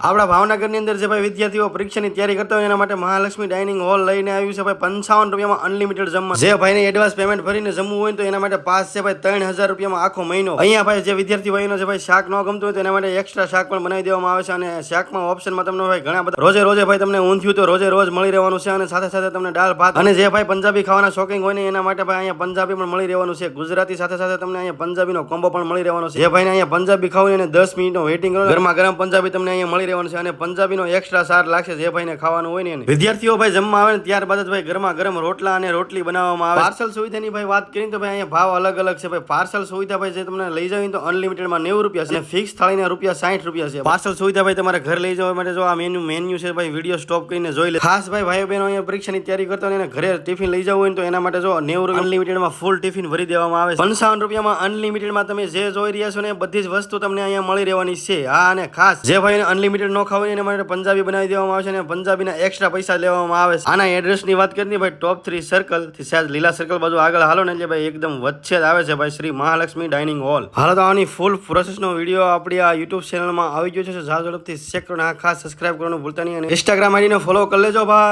આપણા ભાવનગરની અંદર જે ભાઈ વિદ્યાર્થીઓ પરીક્ષાની તૈયારી કરતા હોય એના માટે મહાલક્ષ્મી ડાઇનિંગ હોલ લઈને આવ્યું છે ભાઈ પંચાવન રૂપિયામાં અનલિમિટેડ જમવા. જે ભાઈને એડવાન્સ પેમેન્ટ ભરીને જમવું હોય તો એના માટે પાસ છે ભાઈ ત્રણ હજાર રૂપિયામાં આખો મહિનો. અહીંયા ભાઈ જે વિદ્યાર્થી ભાઈનો છે ભાઈ શાક ન ગમતું હોય તો એના માટે એક્સ્ટ્રા શાક પણ બનાવી દેવામાં આવે છે અને શાકમાં ઓપ્શનમાં તમને ભાઈ ઘણા બધા રોજે રોજે ભાઈ તમને ઊંધ્યું તો રોજે રોજ મળી રહેવાનું છે અને સાથે સાથે તમને દાળ, ભાત અને જે ભાઈ પંજાબી ખાવાના શોખીન હોય ને એના માટે ભાઈ અહીંયા પંજાબી પણ મળી રહેવાનું છે. ગુજરાતી સાથે સાથે તમને અહીંયા પંજાબીનો કોમ્બો પણ મળી રહેવાનો છે. જે ભાઈને અહીંયા પંજાબી ખાવું અને દસ મિનિટનો વેઇટિંગ કરો ગરમા ગરમ પંજાબી તમને અહીંયા મળી રહેવાનું છે અને પંજાબીનો એક્સ્ટ્રા સાર લાગશે જે ભાઈને ખાવાનું હોય ને વિદ્યાર્થીઓ ભાઈ જમવા આવે ને ત્યારબાદ જ ભાઈ ગરમા ગરમ રોટલા અને રોટલી બનાવવામાં આવે. પાર્સલ સુવિધાની ભાઈ વાત કરીને તો ભાઈ અહીંયા ભાવ અલગ અલગ છે ભાઈ. પાર્સલ સુવિધા ભાઈ જે તમને લઈ જાવ તો અનલિમિટેડમાં નેવું રૂપિયા છે ફિક્સ થાળીના રૂપિયા સાઠ રૂપિયા છે. પાર્સલ સુવિધા ભાઈ તમારે ઘર લઈ જવા માટે જો આ મેન્યુ મેન્યુ છે ભાઈ વીડિયો સ્ટોપ કરીને જોઈ લે. ખાસ ભાઈ ભાઈ બહેનો અહીંયા પરીક્ષાની તૈયારી કરતા હોય ઘરે ટિફિન લઈ જવું હોય તો એના માટે જો નેવું રૂપિયા અનલિમિટેડમાં ફૂલ ટિફિન ભરી દેવામાં આવે છે. પંચાવન રૂપિયામાં અનલિમિટેડમાં તમે જે જોઈ રહ્યા છો ને બધી જ વસ્તુ તમને અહીંયા મળી રહેવાની છે. હા અને ખાસ જે ભાઈને અનલિમિટેડ ન ખાવું એના માટે પંજાબી બનાવી દેવામાં આવે છે અને પંજાબીના એક્સ્ટ્રા પૈસા લેવામાં આવે છે. આના એડ્રેસની વાત કરીએ ભાઈ ટોપ થ્રી સર્કલથી સહેજ લીલા સર્કલ બાજુ આગળ હાલો ને એટલે ભાઈ, એકદમ વચ્ચે જ આવે છે ભાઈ શ્રી મહાલક્ષ્મી ડાઇનિંગ હોલ હાલો તો આની ફૂલ પ્રોસેસનો વીડિયો આપણી આ યુટ્યુબ ચેનલમાં આવી ગયો છે. ઝાઝડપથી ઝડપથી ચેક કરો ખાસ સબસ્ક્રાઇબ કરવાનું ભૂલતા નહીં અને ઇન્સ્ટાગ્રામ આઈડીને ફોલો કરી લેજો ભાઈ.